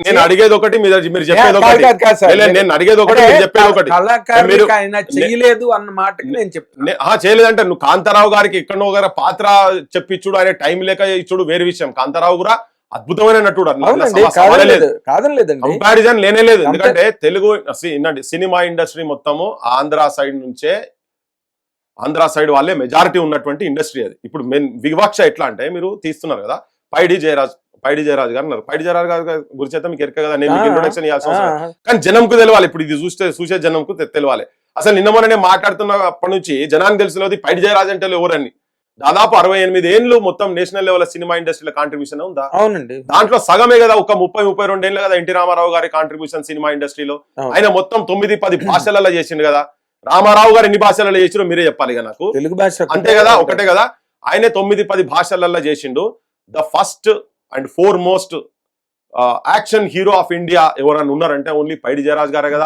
నేను అడిగేది ఒకటి మీరు చెప్పేది ఒకటి నేను అడిగేది ఒకటి అంటే మీరు చెప్పేది ఒకటి మీరు- చేయలేదు అన్న మాటకి నేను చెప్తాను చేయలేదంటే నువ్వు కాంతారావు గారికి ఎక్కడో గారి పాత్ర చెప్పించుడు ఆయన టైం లేక ఇచ్చుడు వేరే విషయం. కాంతారావు కూడా అద్భుతమైన నటుడు కంపారిజన్ లేనే లేదు. ఎందుకంటే తెలుగు సినిమా ఇండస్ట్రీ మొత్తము ఆంధ్ర సైడ్ నుంచే ఆంధ్ర సైడ్ వాళ్ళే మెజారిటీ ఉన్నటువంటి ఇండస్ట్రీ అది. ఇప్పుడు మెయిన్ వివక్ష ఎట్లా అంటే మీరు తీస్తున్నారు కదా పైడి జయరాజ్ పైడి జయరాజ్ గారు అన్నారు. పైడి జయరాజ్ గారి గురించి అయితే మీకు ఎరక కదా? నేను మీకు ఇంట్రొడక్షన్ ఇవ్వాల్సిన అవసరం కానీ జనంకు తెలవాలి. ఇప్పుడు ఇది చూస్తే చూసే జనంకు తెలవాలి. అసలు నిన్న మొన్న నేను మాట్లాడుతున్నప్పటి నుంచి జనానికి తెలిసినది పైడి జయరాజ్ అంటే ఎవరని దాదాపు అరవై ఎనిమిది ఏళ్ళు మొత్తం నేషనల్ లెవెల్ సినిమా ఇండస్ట్రీలో కాంట్రిబ్యూషన్ ఉందా? అవునండి. దాంట్లో సగమే కదా ఒక ముప్పై ముప్పై రెండు ఏళ్ళు కదా ఎన్టీ రామారావు గారి కాంట్రిబ్యూషన్ సినిమా ఇండస్ట్రీలో. ఆయన మొత్తం తొమ్మిది పది భాషలలో చేసిండు కదా. రామారావు గారు ఎన్ని భాషలలో చేసిండో మీరే చెప్పాలి ఇక నాకు. తెలుగు భాష అంతే కదా ఒకటే కదా. ఆయనే తొమ్మిది పది భాషలలో చేసిండు. The first and foremost action hero of India ఎవరన్నా ఉన్నారంటే ఓన్లీ పైడి జయరాజ్ గారే కదా.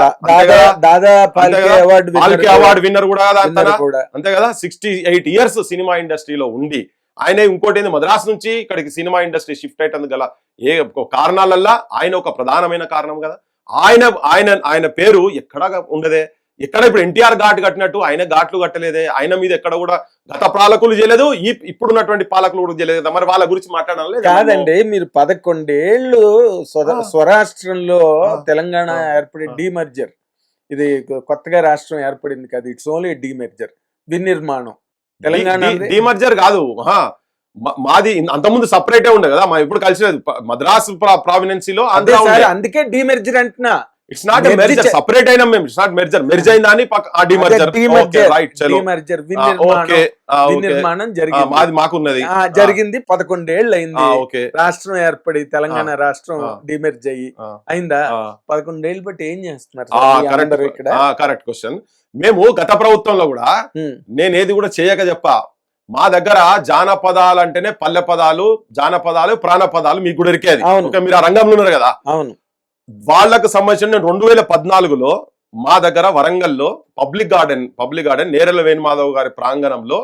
పాల్కే? అవార్డు అవార్డు విన్నర్ కూడా కదా అంతే కదా. సిక్స్టీ ఎయిట్ ఇయర్స్ సినిమా ఇండస్ట్రీలో ఉండి ఆయన ఇంకోటి ఏంది? మద్రాస్ నుంచి ఇక్కడికి సినిమా ఇండస్ట్రీ షిఫ్ట్ అయ్యేందుకు గల ఏ కారణాలల్లా ఆయన ఒక ప్రధానమైన కారణం కదా. ఆయన ఆయన ఆయన పేరు ఎక్కడ ఉండదే. ఎక్కడ ఇప్పుడు ఎన్టీఆర్ ఘాట్ కట్టినట్టు ఆయన ఘాట్లు కట్టలేదే ఆయన మీద ఎక్కడ కూడా గత పాలకులు చేయలేదు ఈ ఇప్పుడున్నటువంటి పాలకులు కూడా చేయలేదు. మరి వాళ్ళ గురించి మాట్లాడడం లేదు కాదండి మీరు పదకొండేళ్ళు. స్వరాష్ట్రంలో. తెలంగాణ. ఏర్పడి. డీమర్జర్ ఇది కొత్తగా రాష్ట్రం ఏర్పడింది కదా ఇట్స్ ఓన్లీ డీమర్జర్ వినిర్మాణం తెలంగాణ డిమర్జర్ కాదు మాది అంతకుముందు సపరేటే ఉండే కదా మా ఇప్పుడు కలిసిలేదు ప- మద్రాస్ ప్రావినెన్సీలో అందుకే డీమర్జర్ అంటున్నా ఇట్స్ నాట్ మెర్జర్ సపరేట్ అయినా మేము. ఇట్స్ నాట్ మెర్జర్ మెర్జ్ అయిందా అని పక్క ఆ డిమర్జర్ రైట్ చలో. డీమర్జర్ ఓకే వినిర్మాణం వినిర్మాణం జరిగింది. మాది మాకున్నది. జరిగింది పదకొండేళ్ళు అయింది ఓకే రాష్ట్రం ఏర్పడి తెలంగాణ రాష్ట్రం. డిమెర్జ్ అయ్యి అయిందా? పదకొండేళ్ళు బట్టి ఏం చేస్తున్నారు ఇక్కడ? కరెక్ట్ క్వశ్చన్ మేము గత ప్రభుత్వంలో కూడా ఉమ్, నేను ఏది కూడా చేయక చెప్ప. మా దగ్గర జానపదాలు అంటేనే పల్లె పదాలు జానపదాలు ప్రాణపదాలు మీకు కూడా. ఓకే మీరు ఆ రంగంలో ఉన్నారు కదా. అవును. వాళ్ళకు సంబంధించిన నేను రెండు వేల పద్నాలుగులో మా దగ్గర వరంగల్లో public garden public garden Nerella Venumadhav గారి ప్రాంగణంలో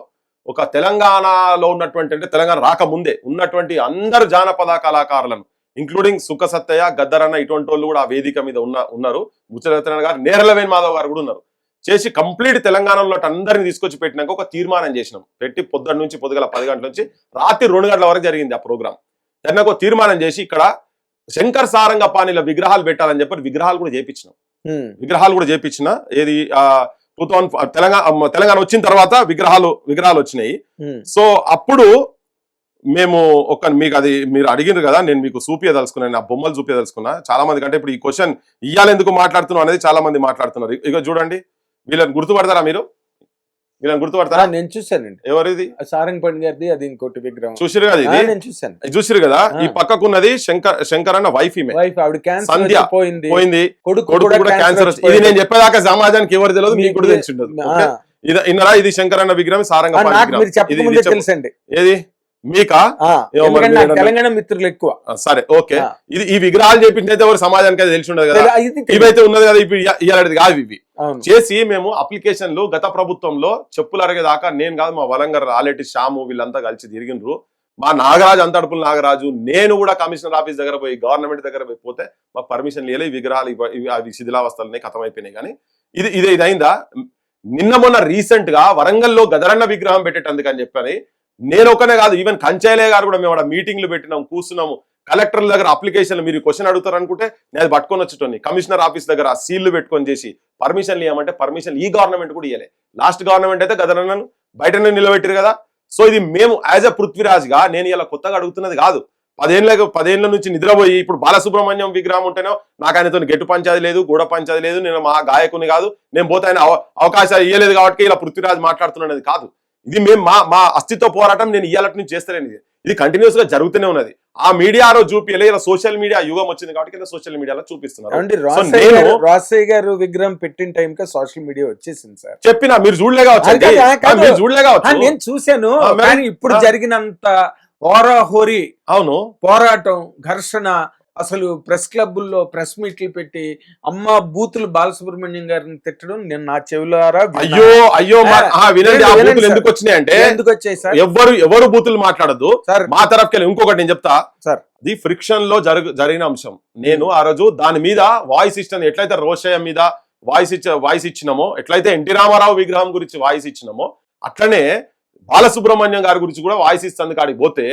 ఒక తెలంగాణలో ఉన్నటువంటి అంటే తెలంగాణ రాకముందే ఉన్నటువంటి అందరు జానపద కళాకారులను ఇంక్లూడింగ్ సుఖ సత్తయ్య గద్దరన్న ఇటువంటి వాళ్ళు కూడా ఆ వేదిక మీద ఉన్న ఉన్నారు. ముచ్చరత్న గారు నేరల వేణుమాధవ్ గారు కూడా ఉన్నారు. చేసి కంప్లీట్ తెలంగాణలో అందరిని తీసుకొచ్చి పెట్టినాక ఒక తీర్మానం చేసినాం. పెట్టి పొద్దున్న నుంచి పొద్దుగల పది గంటల నుంచి రాత్రి రెండు గంటల వరకు జరిగింది ఆ ప్రోగ్రామ్ దాన్ని ఒక తీర్మానం చేసి ఇక్కడ శంకర్ సారంగపాణిల విగ్రహాలు పెట్టాలని చెప్పి విగ్రహాలు కూడా చేపించినాం. విగ్రహాలు కూడా చేపించిన. ఏది టూ థౌసండ్ తెలంగాణ తెలంగాణ వచ్చిన తర్వాత విగ్రహాలు విగ్రహాలు వచ్చినాయి. సో అప్పుడు మేము ఒక మీకు అది మీరు అడిగినారు కదా నేను మీకు చూపించదలుచుకున్నాను ఆ బొమ్మలు చూపించదలుచుకున్నా చాలా మంది కంటే ఇప్పుడు ఈ క్వశ్చన్ ఇయ్యాలి ఎందుకు మాట్లాడుతున్నాం అనేది చాలా మంది మాట్లాడుతున్నారు. ఇక చూడండి వీళ్ళని గుర్తుపడతారా మీరు? వీళ్ళని గుర్తుపడతారా? నేను చూశానండి. ఎవరిది? సారంగపండి గారిది అది ఇంకోటి విగ్రహం. చూసిరు కదా ఇది? నేను చూశాను. ఇది చూసిరు కదా? ఈ. పక్కకున్నది శంకర్ శంకర్ అన్న వైఫ్ ఈమె. వైఫ్ ఆవిడ క్యాన్సర్ సంధ్య. పోయింది. పోయింది. కొడుకు కూడా క్యాన్సర్ ఇది నేను చెప్పేదాకా సమాజానికి ఎవరు తెలియదు మీకు కూడా తెలిసి ఉండదు? ఇది ఇన్నరా ఇది శంకరన్న విగ్రహం ఆ, సారంగ చెప్పకముందే తెలుసండి. ఏది? మీకా? తెలంగాణ మిత్రులు ఎక్కువ. సరే ఓకే. ఇది ఈ విగ్రహాలు చేపించినైతే ఎవరు సమాజానికి అది తెలిసి ఉండదు కదా. ఇవైతే ఉన్నది కదా ఇప్పుడు కాదు ఇవి. చేసి మేము అప్లికేషన్లు గత ప్రభుత్వంలో చెప్పులు అరగేదాకా నేను కాదు మా వలంగర్ ఆలేటి శ్యాము వీళ్ళంతా కలిసి తిరిగినరు. మా నాగరాజు అంతడుపుల నాగరాజు నేను కూడా కమిషనర్ ఆఫీస్ దగ్గర పోయి గవర్నమెంట్ దగ్గర పోయి పోతే మాకు పర్మిషన్ లేదు ఈ విగ్రహాలు అవి శిథిలావస్థలనే అయిపోయినాయి కానీ. ఇది ఇది ఇది అయిందా నిన్న మొన్న రీసెంట్గా వరంగల్లో గదరన్న విగ్రహం పెట్టేటందుకు అని చెప్పని నేను ఒకనే కాదు ఈవెన్ కంచైలే గారు కూడా మేము అక్కడ మీటింగ్లు పెట్టినాం కూర్చున్నాము. కలెక్టర్ల దగ్గర అప్లికేషన్లు మీరు క్వశ్చన్ అడుగుతారు అనుకుంటే నేను పట్టుకొని వచ్చేటోని కమిషనర్ ఆఫీస్ దగ్గర సీళ్ళు పెట్టుకొని చేసి పర్మిషన్లు ఇవ్వమంటే పర్మిషన్ ఈ గవర్నమెంట్ కూడా ఇవ్వలే లాస్ట్ గవర్నమెంట్ అయితే గదరన్నను బయటనే నిలబెట్టారు కదా. సో ఇది మేము యాజ్ అ పృథ్వీరాజ్గా నేను ఇలా కొత్తగా అడుగుతున్నది కాదు. పదేళ్ళ పదేళ్ళ నుంచి నిద్రపోయి ఇప్పుడు బాలసుబ్రహ్మణ్యం విగ్రహం ఉంటేనో నాకు ఆయనతో గెట్టు పంచాది లేదు గూడ పంచాది లేదు నేను మా గాయకుని కాదు నేను పోతే ఆయన అవకాశాలు ఇవ్వలేదు కాబట్టి ఇలా పృథ్వీరాజ్ మాట్లాడుతున్నది కాదు. ఇది మేము మా మా అస్తిత్వ పోరాటం నేను ఇయ్యాలటి నుంచి చేస్తలేను ఇది. ఇది కంటిన్యూస్గా జరుగుతూనే ఉన్నది. ఆ మీడియా రోజు ఇలా సోషల్ మీడియా యుగం వచ్చింది కాబట్టి సోషల్ మీడియాలో చూపిస్తున్నారు. నేను గారు విగ్రహం పెట్టిన టైం కి సోషల్ మీడియా వచ్చేసింది సార్. చెప్పిన మీరు చూడలే కావచ్చు అది కాదు, అది కాదు. మీరు చూడలే ఆ, కావచ్చు నేను చూశాను ఇప్పుడు. జరిగినంత హోరాహోరీ అవును. పోరాటం ఘర్షణ అసలు ప్రెస్ క్లబ్బుల్లో ప్రెస్ మీట్లు పెట్టి అమ్మ బూతులు బాలసుబ్రహ్మణ్యం గారిని తిట్టడం నేను నా చెవులారా. అయ్యో అయ్యో వినండి ఆ బూతులు. ఎందుకు వచ్చినాయి అంటే ఎందుకు వచ్చాయి సార్ ఎవరు ఎవరు బూతులు మాట్లాడద్దు సార్ మా తరఫుకెళ్ళి ఇంకొకటి నేను చెప్తా సార్. అది ఫ్రిక్షన్లో జరుగు జరిగిన అంశం నేను ఆ రోజు దాని మీద వాయిస్ ఇచ్చిన ఎట్లయితే రోషయ్య మీద వాయిస్ ఇచ్చ వాయిస్ ఇచ్చినామో ఎట్లయితే ఎన్టీ రామారావు విగ్రహం గురించి వాయిస్ ఇచ్చినామో అట్లనే బాలసుబ్రహ్మణ్యం గారి గురించి కూడా వాయిస్ ఇస్తుంది కాడికి పోతే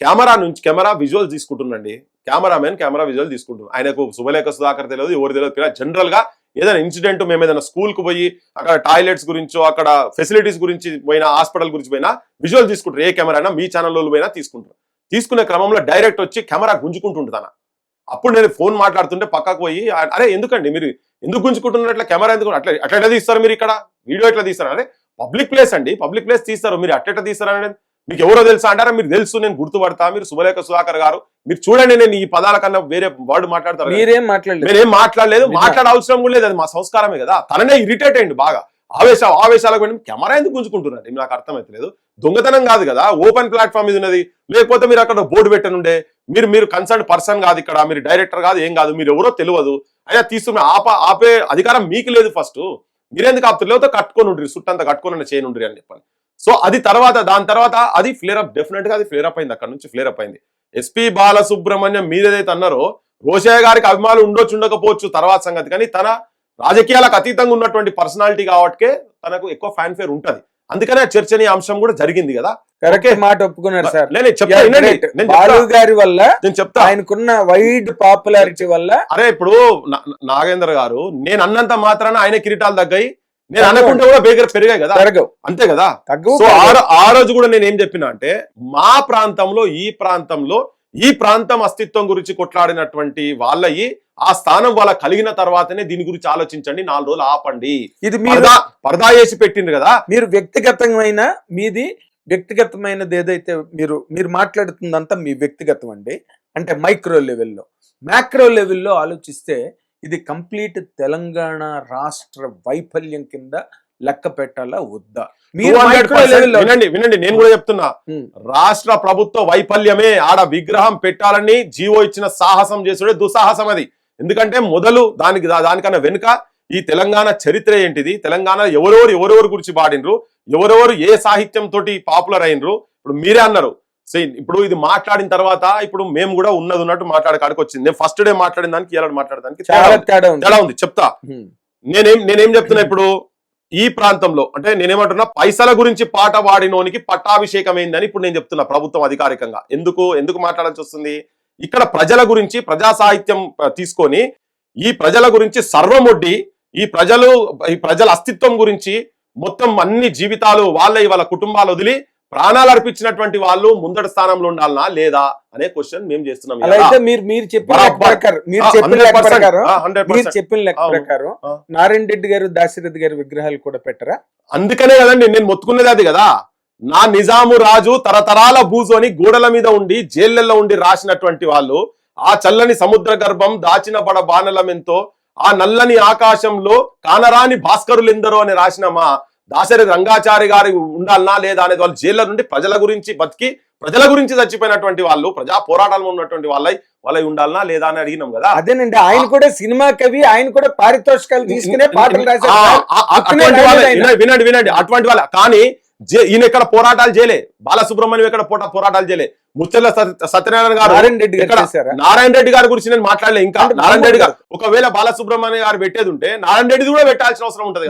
కెమెరా నుంచి కెమెరా విజువల్ తీసుకుంటుండండి కెమెరామెన్ కెమెరా విజువల్ తీసుకుంటున్నాడు ఆయనకు శుభలేఖ సుధాకర్ తెలియదు ఎవరు తెలియదు. జనరల్గా ఏదైనా ఇన్సిడెంట్ మేము ఏదైనా స్కూల్కి పోయి అక్కడ టాయిలెట్స్ గురించో అక్కడ ఫెసిలిటీస్ గురించి పోయినా హాస్పిటల్ గురించి పోయినా విజువల్ తీసుకుంటారు. ఏ కెమెరా అయినా మీ ఛానల్లో పోయినా తీసుకుంటారు. తీసుకునే క్రమంలో డైరెక్ట్ వచ్చి కెమెరా గుంజుకుంటుంటుంది తన అప్పుడు నేను ఫోన్ మాట్లాడుతుంటే పక్కకు పోయి అరే ఎందుకండి మీరు ఎందుకు గుంజుకుంటున్నట్లు కెమెరా ఎందుకు అట్లా అట్లా తీస్తారు మీరు ఇక్కడ? వీడియో ఎట్లా తీస్తారు? అరే పబ్లిక్ ప్లేస్ అండి పబ్లిక్ ప్లేస్ తీస్తారు. మీరు అట్లా ఎట్లా తీస్తారు? అనేది మీకు ఎవరో తెలుసా అంటారా? మీరు తెలుసు నేను గుర్తుపడతా. మీరు శుభలేఖ సుధాకర్ గారు మీరు చూడండి నేను ఈ పదాల కన్నా వేరే వర్డ్ మాట్లాడతారు? కదా. మీరేం మాట్లాడలేదు. నేనేం మాట్లాడలేదు నిజం. మాట్లాడే అవసరం కూడా లేదు. అది మా సంస్కారమే కదా. తననే ఇరిటేట్ అయింది బాగా. ఆవేశ ఆవేశాలకు వెళ్ళి కెమెరా ఎందుకు గుంజుకుంటున్నట్టు నాకు అర్థమైతలేదు దొంగతనం కాదు కదా. ఓపెన్ ప్లాట్ఫామ్ ఇది ఉన్నది. లేకపోతే మీరు అక్కడ బోర్డు పెట్టనుండే. మీరు మీరు కన్సర్న్ పర్సన్ కాదు ఇక్కడ. మీరు డైరెక్టర్ కాదు ఏం కాదు. మీరు ఎవరో తెలియదు. అయినా తీసుకున్న ఆప ఆపే అధికారం మీకు లేదు ఫస్ట్. మీరెందుకు ఆపుతారు లేకపోతే కట్టుకొని ఉండ్రి సుట్టంతా కట్టుకొని చేయను ఉండ్రి అని చెప్పాలి సో అది తర్వాత దాని తర్వాత అది ఫ్లేర్ అప్ డెఫినెట్గా అది ఫ్లేర్ అప్ అయింది. అక్కడ నుంచి ఫ్లేర్ అప్ అయింది. ఎస్పీ బాలసుబ్రహ్మణ్యం మీరేదైతే అన్నారో రోషయ్య గారికి అభిమానులు ఉండొచ్చు ఉండకపోవచ్చు తర్వాత సంగతి. కానీ తన రాజకీయాలకు అతీతంగా ఉన్నటువంటి పర్సనాలిటీ కాబట్టే తనకు ఎక్కువ ఫ్యాన్ ఫేర్ ఉంటది. అందుకనే ఆ చర్చనీయ అంశం కూడా జరిగింది కదా. కరెక్ట్ మాట ఒప్పుకున్నారు సార్. బాలు. గారి వల్ల నేను చెప్తా. ఆయనకున్న వైడ్ పాపులారిటీ వల్ల అరే ఇప్పుడు నాగేంద్ర గారు నేను అన్నంత మాత్రాన ఆయన కిరీటాలు తగ్గాయి. నేను. అనుకుంటే కూడా బేగర పెరిగాయి కదా. పెరగవు. అంతే కదా. తగ్గవు సో ఆ రోజు కూడా నేను ఏం చెప్పిన అంటే మా ప్రాంతంలో ఈ ప్రాంతంలో ఈ ప్రాంతం అస్తిత్వం గురించి కొట్లాడినటువంటి వాళ్ళయి ఆ స్థానం వాళ్ళ కలిగిన తర్వాతనే దీని గురించి ఆలోచించండి నాలుగు రోజులు ఆపండి. ఇది మీరు పరదా వేసి పెట్టిండ్రు కదా. మీరు వ్యక్తిగతమైన మీది వ్యక్తిగతమైనది ఏదైతే మీరు మీరు మాట్లాడుతుందంతా మీ వ్యక్తిగతం అండి. అంటే మైక్రో లెవెల్లో. మ్యాక్రో లెవెల్లో ఆలోచిస్తే ఇది కంప్లీట్ తెలంగాణ రాష్ట్ర వైఫల్యం కింద లెక్క పెట్టాలా వద్దా? మీరు 200% మైక్రో లెవెల్లో? వినండి వినండి నేను కూడా చెప్తున్నా. రాష్ట్ర ప్రభుత్వ వైఫల్యమే ఆడ విగ్రహం పెట్టాలని జీవో ఇచ్చిన సాహసం చేసుడే దుస్సాహసం అది. ఎందుకంటే మొదలు దానికి దానికన్నా వెనుక ఈ తెలంగాణ చరిత్ర ఏంటిది? తెలంగాణ ఎవరెవరు ఎవరెవరు గురించి పాడినరు ఎవరెవరు ఏ సాహిత్యం తోటి పాపులర్ అయినరు? ఇప్పుడు మీరే అన్నారు సో ఇప్పుడు ఇది మాట్లాడిన తర్వాత ఇప్పుడు మేము కూడా ఉన్నది ఉన్నట్టు మాట్లాడకాడికి వచ్చింది. నేను ఫస్ట్ డే మాట్లాడిన దానికి ఇలా మాట్లాడడానికి తేడా ఉంది. చెప్తా. నేనేం నేనేం చెప్తున్నా ఇప్పుడు ఈ ప్రాంతంలో అంటే నేనేమంటున్నా పైసల గురించి పాట పాడినోనికి పట్టాభిషేకం అయిందని ఇప్పుడు నేను చెప్తున్నా ప్రభుత్వం అధికారికంగా. ఎందుకు ఎందుకు మాట్లాడాల్సి వస్తుంది? ఇక్కడ ప్రజల గురించి ప్రజా సాహిత్యం తీసుకొని ఈ ప్రజల గురించి సర్వమొడ్డి ఈ ప్రజలు ఈ ప్రజల అస్తిత్వం గురించి మొత్తం అన్ని జీవితాలు వాళ్ళ వాళ్ళ కుటుంబాలు వదిలి ప్రాణాలు అర్పించినటువంటి వాళ్ళు ముందటి స్థానంలో ఉండాలనా లేదా అనే క్వశ్చన్ మేము చేస్తున్నాం అయితే మీరు మీరు చెప్పిన లెక్క. ప్రకారం మీరు చెప్పిన లెక్క ప్రకారం హండ్రెడ్ మీరు చెప్పిన లెక్క అవును. ప్రకారం ఆ. నారాయణ రెడ్డి గారు దాశరథి గారి విగ్రహాలు కూడా పెట్టరా అందుకనే కదండి నేను మొత్తుకునేది అది కదా నా నిజాము రాజు తరతరాల భూజోని గోడల మీద ఉండి జైళ్ళల్లో ఉండి రాసినటువంటి వాళ్ళు ఆ చల్లని సముద్ర గర్భం దాచిన బడ బాణలమెంతో ఆ నల్లని ఆకాశంలో కానరాని భాస్కరులెందరో అని రాసిన మా దాశరి రంగాచారి గారి ఉండాలనా లేదా అనేది వాళ్ళు జైళ్ళ నుండి ప్రజల గురించి బతికి ప్రజల గురించి చచ్చిపోయినటువంటి వాళ్ళు ప్రజా పోరాటాలు ఉన్నటువంటి వాళ్ళై వాళ్ళై ఉండాలనా లేదా అని అడిగినాం కదా. అదేనండి ఆయన కూడా సినిమా కవి ఆయన కూడా పారితోషికాలు తీసుకునే పాటలు. వినండి, వినండి. అటువంటి వాళ్ళ కానీ ఈయన ఇక్కడ పోరాటాలు చేయలే. బాలసుబ్రహ్మణ్యం ఇక్కడ పోటా పోరాటాలు చేయలే. ముచ్చర్ల సత్య- సత్యనారాయణ గారు నారాయణ రెడ్డి గారు నారాయణ రెడ్డి గారి గురించి నేను మాట్లాడలే. ఇంకా నారాయణ రెడ్డి గారు ఒకవేళ బాలసుబ్రహ్మణ్యం గారు పెట్టేది ఉంటే నారాయణ రెడ్డి కూడా పెట్టాల్సిన అవసరం ఉంటది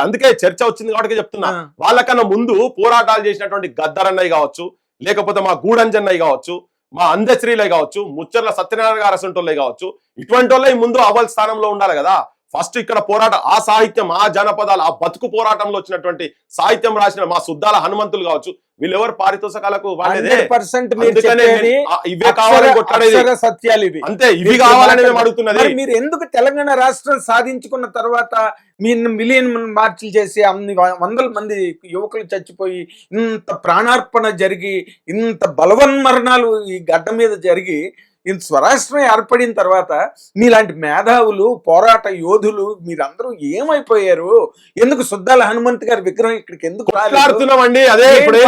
అందుకే చర్చ వచ్చింది కాబట్టి చెప్తున్నా. వాళ్ళకన్నా ముందు పోరాటాలు చేసినటువంటి గద్దరన్నయ్య కావచ్చు లేకపోతే మా గూడంజన్నయ్య కావచ్చు మా అందశ్రీలే కావచ్చు ముచ్చర్ల సత్యనారాయణ గారు అసంటోళ్ళే కావచ్చు ఇటువంటి వాళ్ళే ముందు అవ్వల్ స్థానంలో ఉండాలి కదా. ఫస్ట్ ఇక్కడ పోరాట ఆ సాహిత్యం ఆ జనపదాలు ఆ బతుకు పోరాటంలో వచ్చినటువంటి సాహిత్యం రాసిన మా సుద్దాల హనుమంతులు కావచ్చు వీళ్ళెవరు పారితోషకాలకు వాళ్ళదే 100% మీరు అందుకనే చెప్పేది నేను- ఆ, ఇవే కావాలని సత్యాలు ఇవి. అంతే ఇవి కావాలని మేము అడుగుతున్నది. మరి ఎందుకు తెలంగాణ రాష్ట్రం సాధించుకున్న తర్వాత మీ మిలియన్ మార్చులు చేసి అన్ని వందల మంది యువకులు చచ్చిపోయి ఇంత ప్రాణార్పణ జరిగి ఇంత బలవన్మరణాలు ఈ గడ్డ మీద జరిగి ఈ స్వరాష్ట్రం ఏర్పడిన తర్వాత మీలాంటి మేధావులు పోరాట యోధులు మీరందరూ ఏమైపోయారు? ఎందుకు సుద్దాల హనుమంత్ గారి విగ్రహం ఇక్కడికి ఎందుకు రాలేదు? కొట్లాడుతున్నామండి. అదే ఇప్పుడు.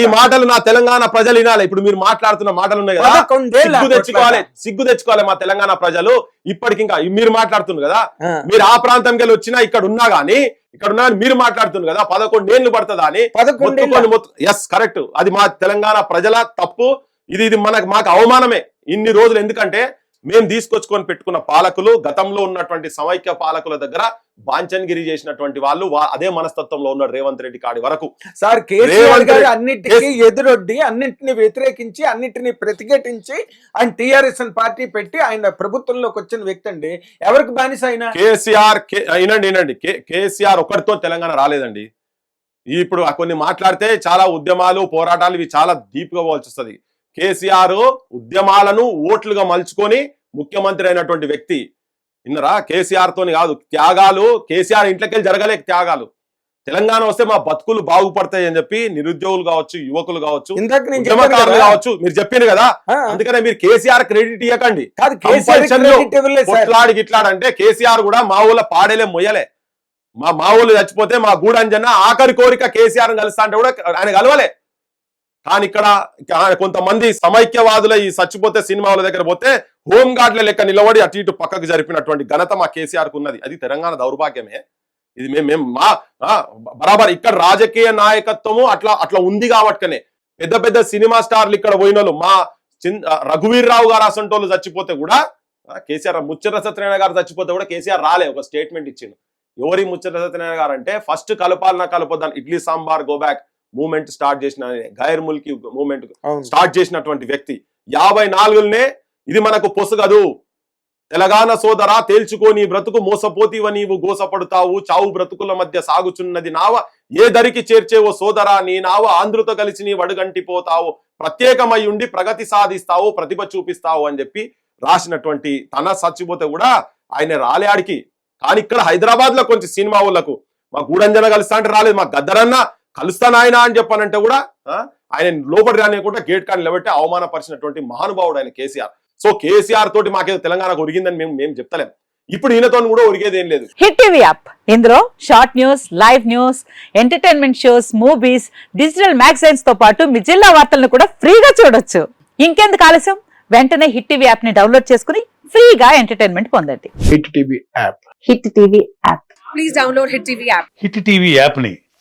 ఈ మాటలు నా తెలంగాణ ప్రజలు వినాలి. ఇప్పుడు మీరు మాట్లాడుతున్న మాటలు ఉన్నాయి కదా సిగ్గు తెచ్చుకోవాలి. సిగ్గు తెచ్చుకోవాలి మా తెలంగాణ ప్రజలు. ఇప్పటికి ఇంకా మీరు మాట్లాడుతున్నారు కదా మీరు ఆ ప్రాంతంకి వచ్చినా ఇక్కడ ఉన్నా గానీ ఇక్కడ ఉన్నా గానీ మీరు మాట్లాడుతున్నారు కదా పదకొండేళ్ళు పడుతుందా అని? పదకొండేళ్ళ ఎస్ కరెక్ట్ అది మా తెలంగాణ ప్రజల తప్పు. ఇది ఇది మనకు మాకు అవమానమే. ఇన్ని రోజులు ఎందుకంటే మేము తీసుకొచ్చుకొని పెట్టుకున్న పాలకులు గతంలో ఉన్నటువంటి సమైక్య పాలకుల దగ్గర బాంచన్గిరి చేసినటువంటి వాళ్ళు అదే మనస్తత్వంలో ఉన్నాడు రేవంత్ రెడ్డి కాడి వరకు. సార్ కేసీఆర్ గారు అన్నిటికీ ఎదురొడ్డి అన్నింటిని వ్యతిరేకించి అన్నింటిని ప్రతిఘటించి ఆయన టిఆర్ఎస్ పార్టీ పెట్టి ఆయన ప్రభుత్వంలోకి వచ్చిన వ్యక్తి అండి. ఎవరికి బానిస ఆయన కేసీఆర్ కే- వినండి కేసీఆర్ ఒక్కడితో తెలంగాణ రాలేదండి. ఇప్పుడు కొన్ని మాట్లాడితే చాలా ఉద్యమాలు పోరాటాలు ఇవి చాలా డీప్గా పోవాల్సి వస్తుంది. కేసీఆర్ ఉద్యమాలను ఓట్లుగా మలుచుకొని ముఖ్యమంత్రి అయినటువంటి వ్యక్తి విన్నరా కేసీఆర్ తోని కాదు త్యాగాలు కేసీఆర్ ఇంట్లోకెళ్ళి జరగలే త్యాగాలు. తెలంగాణ వస్తే మా బతుకులు బాగుపడతాయి అని చెప్పి నిరుద్యోగులు కావచ్చు యువకులు కావచ్చు ఉద్యమకారులు. కావచ్చు మీరు చెప్పింది కదా? అందుకనే మీరు కేసీఆర్ క్రెడిట్ ఇవ్వకండి కొట్లాడి గిట్లాడంటే కేసీఆర్ కూడా మా ఊళ్ళో పాడేలే మొయ్యలే. మా మా ఊళ్ళు చచ్చిపోతే మా గూడంజన్న ఆఖరి కోరిక కేసీఆర్ కలుస్తా అంటే కూడా ఆయన కలవలే. కానీ ఇక్కడ కొంతమంది సమైక్యవాదుల ఈ చచ్చిపోతే సినిమాల దగ్గర పోతే హోంగార్డుల లెక్క నిలబడి అటు ఇటు పక్కకు జరిపినటువంటి ఘనత మా కేసీఆర్కు ఉన్నది. అది తెలంగాణ దౌర్భాగ్యమే. ఇది మేము మేము మా బరాబర్ ఇక్కడ రాజకీయ నాయకత్వము అట్లా అట్లా ఉంది కాబట్టుకనే. పెద్ద పెద్ద సినిమా స్టార్లు ఇక్కడ పోయినోళ్ళు మా రఘువీర్రావు రఘువీర్ రావు గారు అసంటోళ్ళు చచ్చిపోతే కూడా కేసీఆర్ ముచ్చట సత్యనారాయణ గారు చచ్చిపోతే కూడా కేసీఆర్ రాలే ఒక స్టేట్మెంట్ ఇచ్చిండు. ఎవరి ముచ్చట సత్యనారాయణ గారు అంటే ఫస్ట్ కలపాలన్నా కలపొద్దాను idli sambar go back movement start చేసిన. గైర్ ముల్కి మూమెంట్. స్టార్ట్ చేసినటువంటి వ్యక్తి. యాభై నాలుగులనే ఇది మనకు పొసగదు తెలంగాణ సోదరా తేల్చుకో నీ బ్రతుకు మోసపోతీవ నీవు గోసపడుతావు. చావు బ్రతుకుల మధ్య సాగుచున్నది నావ. ఏ దరికి చేర్చేవో సోదరా నీ నావ ఆంధ్రుతో కలిసి నీ వడుగంటిపోతావు ప్రత్యేకమై ఉండి ప్రగతి సాధిస్తావు ప్రతిభ చూపిస్తావు అని చెప్పి రాసినటువంటి తన చచ్చిపోతే కూడా ఆయన రాలే ఆడికి. కానీ ఇక్కడ హైదరాబాద్లో కొంచెం సినిమా వాళ్ళకు. మా గూడంజన కలుస్తా అంటే రాలేదు. మా గద్దరన్న కలుస్తాను ఆయన అని చెప్పానంటే కూడా ఆయన లోపలి రానియకుండా గేట్ కాని నిలబెట్టి అవమానపరిచినటువంటి మహానుభావుడు ఆయన కేసీఆర్. సో కేసీఆర్ తోటి మాకేదో తెలంగాణకు ఒరిగిందని మేము మేము చెప్తలేం. ఇప్పుడు ఈయనతో కూడా ఒరిగేది ఏం లేదు. Hit TV app. ఇందులో short news live news entertainment shows movies digital మ్యాగజైన్స్తో పాటు మీ జిల్లా వార్తలను కూడా ఫ్రీగా చూడొచ్చు. ఇంకెందుకు ఆలస్యం? వెంటనే హిట్ టీవీ యాప్ని డౌన్లోడ్ చేసుకుని ఫ్రీగా ఎంటర్టైన్మెంట్ పొందండి. Hit TV app. Hit TV app. Please download Hit TV app. Hit TV యాప్ని